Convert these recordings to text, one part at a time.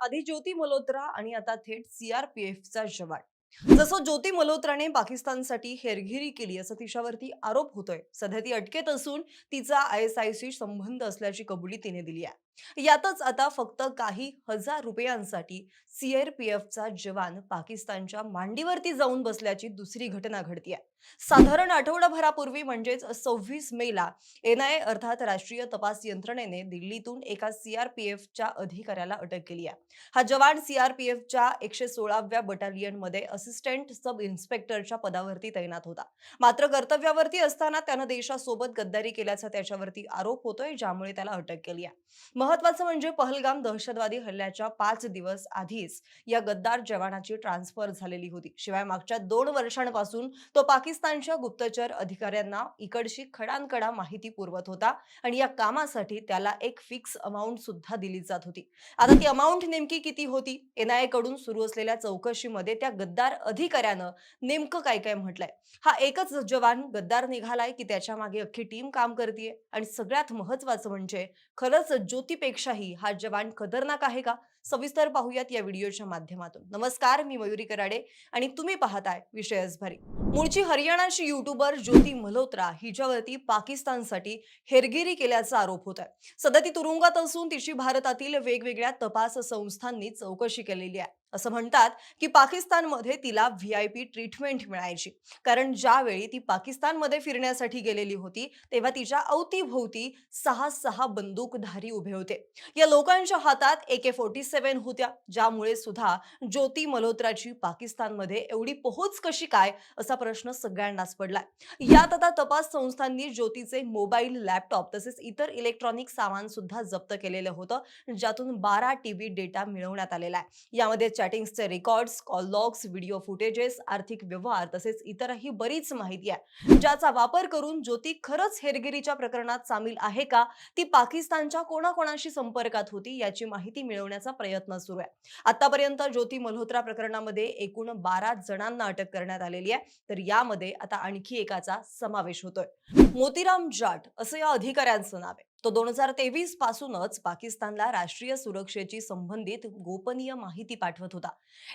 आधी ज्योती मल्होत्रा आणि आता थेट सीआरपीएफचा जवान. जसं ज्योती मल्होत्राने पाकिस्तानसाठी हेरगिरी केली असं तिच्यावरती आरोप होतोय. सध्या ती अटकेत असून तिचा आय एस आय संबंध असल्याची कबुली तिने दिली आहे. यातच आता फक्त काही हजार रुपयांसाठी सीआरपीएफचा जवान पाकिस्तानच्या मांडीवरती जाऊन बसल्याची दुसरी घटना घडतीये. साधारण आठवडाभरापूर्वी म्हणजेच सव्वीस मेला एनआयए अर्थात राष्ट्रीय तपास यंत्रणेने दिल्लीतून एका सीआरपीएफच्या अधिकाऱ्याला अटक केली आहे. हा जवान सीआरपीएफच्या एकशे सोळाव्या बटालियनमध्ये असिस्टंट सब इन्स्पेक्टरच्या पदावरती तैनात होता. मात्र कर्तव्यावरती असताना त्यानं देशासोबत गद्दारी केल्याचा त्याच्यावरती आरोप होतोय ज्यामुळे त्याला अटक केली आहे. महत्वाचं म्हणजे पहलगाम दहशतवादी हल्ल्याच्या पाच दिवस आधीच या गद्दार जवानाची ट्रान्सफर झालेली होती. शिवाय मागच्या दोन वर्षांपासून तो पाकिस्तानच्या गुप्तचर अधिकाऱ्यांना इकडची खडानकडा माहिती पुरवत होता आणि या कामासाठी त्याला एक फिक्स अमाऊंट सुद्धा दिली जात होती. आता ती अमाऊंट नेमकी किती होती? एनआयए कडून सुरू असलेल्या चौकशीमध्ये त्या गद्दार अधिकाऱ्यानं नेमकं काय काय म्हटलंय? हा एकच जवान गद्दार निघालाय की त्याच्यामागे अख्खी टीम काम करते आणि सगळ्यात महत्वाचं म्हणजे खरंच ज्योतीपेक्षाही हा जवान खतरनाक आहे का? सविस्तर पाहूयात या व्हिडिओच्या माध्यमातून. नमस्कार मी मयुरी कराडे आणि तुम्ही पाहताय विषयच भरी मूळची हरियाणाची युट्यूबर ज्योती मल्होत्रा हिच्यावरती पाकिस्तानसाठी हेरगिरी केल्याचा आरोप होत आहे सध्या ती तुरुंगात असून तिची भारतातील वेगवेगळ्या तपास संस्थांनी चौकशी केलेली आहे. असं म्हणतात की पाकिस्तानमध्ये तिला व्ही आय पी ट्रीटमेंट मिळायची. कारण ज्यावेळी ती पाकिस्तानमध्ये फिरण्यासाठी गेलेली होती तेव्हा तिच्या अवतीभोवती सहा सहा बंदूकधारी उभे होते. या लोकांच्या हातात ए के फोर्टी सेव्हन होत्या. ज्यामुळे सुद्धा ज्योती मल्होत्राची पाकिस्तानमध्ये एवढी पोहोच कशी काय असा प्रश्न सगळ्यांनाच पडलाय. यात आता तपास संस्थांनी ज्योतीचे मोबाईल लॅपटॉप तसेच इतर इलेक्ट्रॉनिक सामान सुद्धा जप्त केलेलं होतं ज्यातून बारा टीबी डेटा मिळवण्यात आलेला आहे. यामध्ये चॅटिंग्सचे records call logs video footages आर्थिक व्यवहार तसेच इतरही बरीच माहिती आहे. ज्याचा वापर करून ज्योती खरंच हेरगिरीच्या प्रकरणात सामील आहे का? ती पाकिस्तानच्या कोणाकोणाशी संपर्कात होती याची माहिती मिळवण्याचा प्रयत्न सुरू आहे. आतापर्यंत ज्योती मल्होत्रा प्रकरणामध्ये एकूण बारा जणांना अटक करण्यात आलेली आहे. तर यामध्ये आता आणखी एकाचा समावेश होतोय. मोतीराम जाट असं या अधिकाऱ्यांचं नाव आहे. तो दोन हजार तेवीस पासूनच पाकिस्तानला राष्ट्रीय सुरक्षेची संबंधित गोपनीय माहिती पाठवत होता.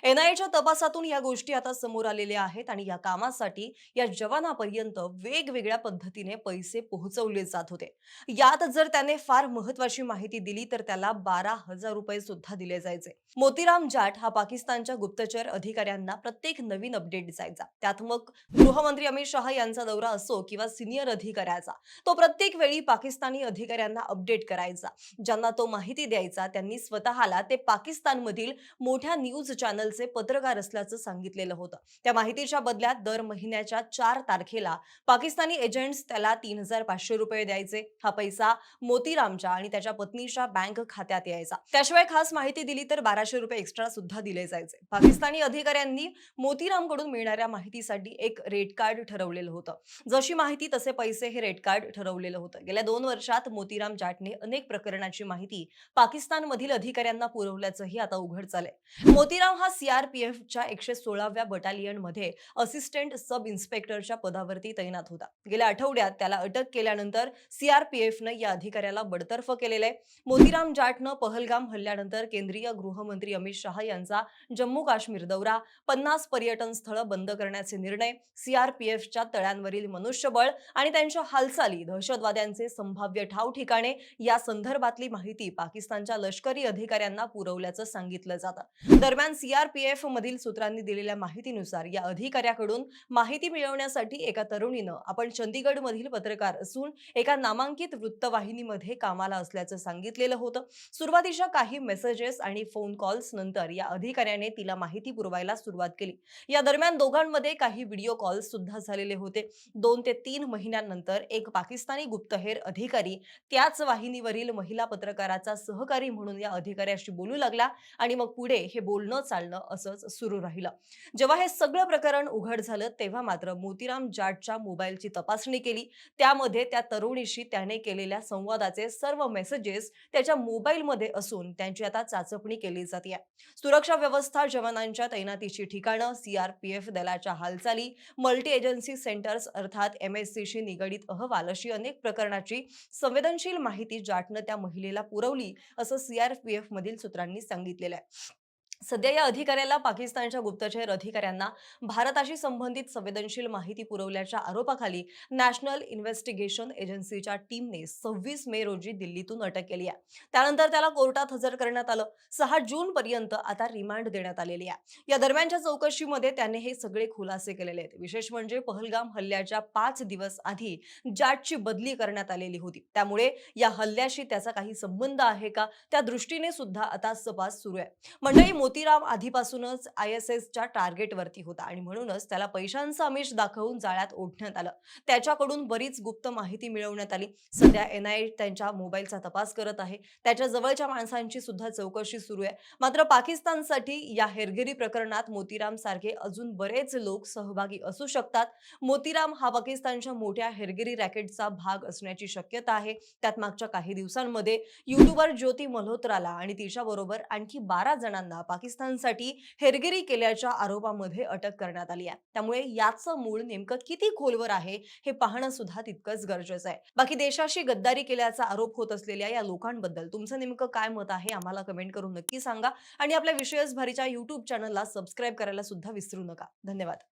एनआयच्या तपासातून या गोष्टी आता समोर आलेल्या आहेत आणि या कामासाठी या जवानापर्यंत वेगवेगळ्या पद्धतीने पैसे पोहोचवले जात होते. यात जर त्याने फार महत्वाची माहिती दिली तर त्याला बारा हजार रुपये सुद्धा दिले जायचे. मोतीराम जाट हा पाकिस्तानच्या गुप्तचर अधिकाऱ्यांना प्रत्येक नवीन अपडेट जायचा त्यात मग गृहमंत्री अमित शहा यांचा दौरा असो किंवा सिनियर अधिकाऱ्याचा तो प्रत्येक वेळी पाकिस्तानी शेतकऱ्यांना अपडेट करायचा. ज्यांना तो माहिती द्यायचा त्यांनी स्वतःला ते पाकिस्तानमधील मोठ्या न्यूज चॅनलचे पत्रकार असल्याचं सांगितलेलं होतं. त्या माहितीच्या बदल्यात दर महिन्याच्या चार तारखेला पाकिस्तानी एजंट्स त्याला तीन हजार पाचशे रुपये द्यायचे. हा पैसा मोतीरामच्या आणि त्याच्या पत्नीच्या बँक खात्यात यायचा. त्याशिवाय खास माहिती दिली तर बाराशे रुपये एक्स्ट्रा सुद्धा दिले जायचे. पाकिस्तानी अधिकाऱ्यांनी मोतीरामकडून मिळणाऱ्या माहितीसाठी एक रेट कार्ड ठरवलेलं होतं. जशी माहिती तसे पैसे हे रेट कार्ड ठरवलेलं होतं. गेल्या दोन वर्षात मोतीराम जाटने अनेक प्रकरणाची माहिती पाकिस्तानमधील अधिकाऱ्यांना पुरवल्याचंही आता उघड झालंय मोतीराम हा सीआरपीएफच्या एकशे सोळाव्या बटालियनमध्ये असिस्टंट सब इन्स्पेक्टरच्या पदावरती तैनात होता. गेल्या आठवड्यात त्याला अटक केल्यानंतर सीआरपीएफनं या अधिकाऱ्याला बडतर्फ केलेलं आहे मोतीराम जाटनं पहलगाम हल्ल्यानंतर केंद्रीय गृहमंत्री अमित शहा यांचा जम्मू काश्मीर दौरा पन्नास पर्यटन स्थळं बंद करण्याचे निर्णय सीआरपीएफच्या तळ्यांवरील मनुष्यबळ आणि त्यांच्या हालचाली दहशतवाद्यांचे संभाव्य ठाव ठिकाणे या संदर्भातली माहिती पाकिस्तानच्या लष्करी अधिकाऱ्यांना पुरवल्याचं सांगितलं जातं. दरम्यान सीआरपीएफ मधील सूत्रांनी दिलेल्या माहितीनुसार या अधिकाऱ्याकडून माहिती मिळवण्यासाठी एका तरुणीनं आपण चंदीगड मधील पत्रकार असून एका नामांकित वृत्तवाहिनीमध्ये कामाला असल्याचं सांगितलेलं होतं. सुरुवातीच्या काही मेसेजेस आणि फोन कॉल्स नंतर या अधिकाऱ्याने तिला माहिती पुरवायला सुरुवात केली. या दरम्यान दोघांमध्ये काही व्हिडिओ कॉल्स सुद्धा झालेले होते. दोन ते तीन महिन्यानंतर एक पाकिस्तानी गुप्तहेर अधिकारी त्याच वाहिनीवरील महिला पत्रकाराचा सहकारी म्हणून या अधिकाऱ्याशी बोलू लागला आणि मग पुढे हे बोलणं चालणं असंच सुरू राहिलं. जेव्हा हे सगळं प्रकरण उघड झालं तेव्हा मात्र मोतीराम जाटच्या मोबाईलची तपासणी केली. त्यामध्ये त्या तरुणीशी त्याने केलेल्या संवादाचे सर्व मेसेजेस त्याच्या मोबाईलमध्ये असून त्यांची आता चाचपणी केली जाते सुरक्षा व्यवस्था जवानांच्या तैनातीची ठिकाणं सीआरपीएफ दलाच्या हालचाली मल्टी एजन्सी सेंटर्स अर्थात एम एस सीशी निगडीत अहवाल अशी अनेक प्रकरणाची संवेदन संवेदनशील माहिती जाटनं त्या महिलेला पुरवली असं सीआरपीएफ मधील सूत्रांनी सांगितलेलं आहे. सध्या या अधिकाऱ्याला पाकिस्तानच्या गुप्तचर अधिकाऱ्यांना भारताशी संबंधित संवेदनशील माहिती पुरवल्याच्या आरोपाखाली नॅशनल इन्व्हेस्टिगेशन एजन्सीच्या टीमने सव्वीस मे रोजी दिल्लीतून अटक केली आहे. त्यानंतर त्याला कोर्टात हजर करण्यात आलं. सहा जून पर्यंत आता रिमांड देण्यात आलेली आहे. या दरम्यानच्या चौकशीमध्ये त्याने हे सगळे खुलासे केलेले आहेत. विशेष म्हणजे पहलगाम हल्ल्याच्या पाच दिवस आधी जाटची बदली करण्यात आलेली होती. त्यामुळे या हल्ल्याशी त्याचा काही संबंध आहे का? त्या दृष्टीने सुद्धा आता तपास सुरू आहे. मंडळी मोतीराम आधीपासूनच आय एस एसच्या टार्गेटवरती होता आणि म्हणूनच त्याला पैशांचं आमिष दाखवून जाळ्यात ओढण्यात आलं. त्याच्याकडून बरीच गुप्त माहिती मिळवण्यात आली. सध्या एन आय त्यांच्या मोबाईलचा तपास करत आहे. त्याच्या जवळच्या माणसांची सुद्धा चौकशी सुरू आहे. मात्र पाकिस्तानसाठी या हेरगिरी प्रकरणात मोतीराम सारखे अजून बरेच लोक सहभागी असू शकतात. मोतीराम हा पाकिस्तानच्या मोठ्या हेरगिरी रॅकेटचा भाग असण्याची शक्यता आहे. त्यात मागच्या काही दिवसांमध्ये युट्यूबर ज्योती मल्होत्राला आणि तिच्याबरोबर आणखी बारा जणांना पाकिस्तानसाठी हेरगिरी केल्याच्या आरोपामध्ये अटक करण्यात आली आहे. त्यामुळे याचं मूळ नेमकं किती खोलवर आहे हे पाहणं सुद्धा तितकंच गरजेचं आहे. बाकी देशाशी गद्दारी केल्याचा आरोप होत असलेल्या या लोकांबद्दल तुमचं नेमकं काय मत आहे आम्हाला कमेंट करून नक्की सांगा. आणि आपल्या विषयच भारीच्या युट्यूब चॅनलला सबस्क्राईब करायला सुद्धा विसरू नका. धन्यवाद.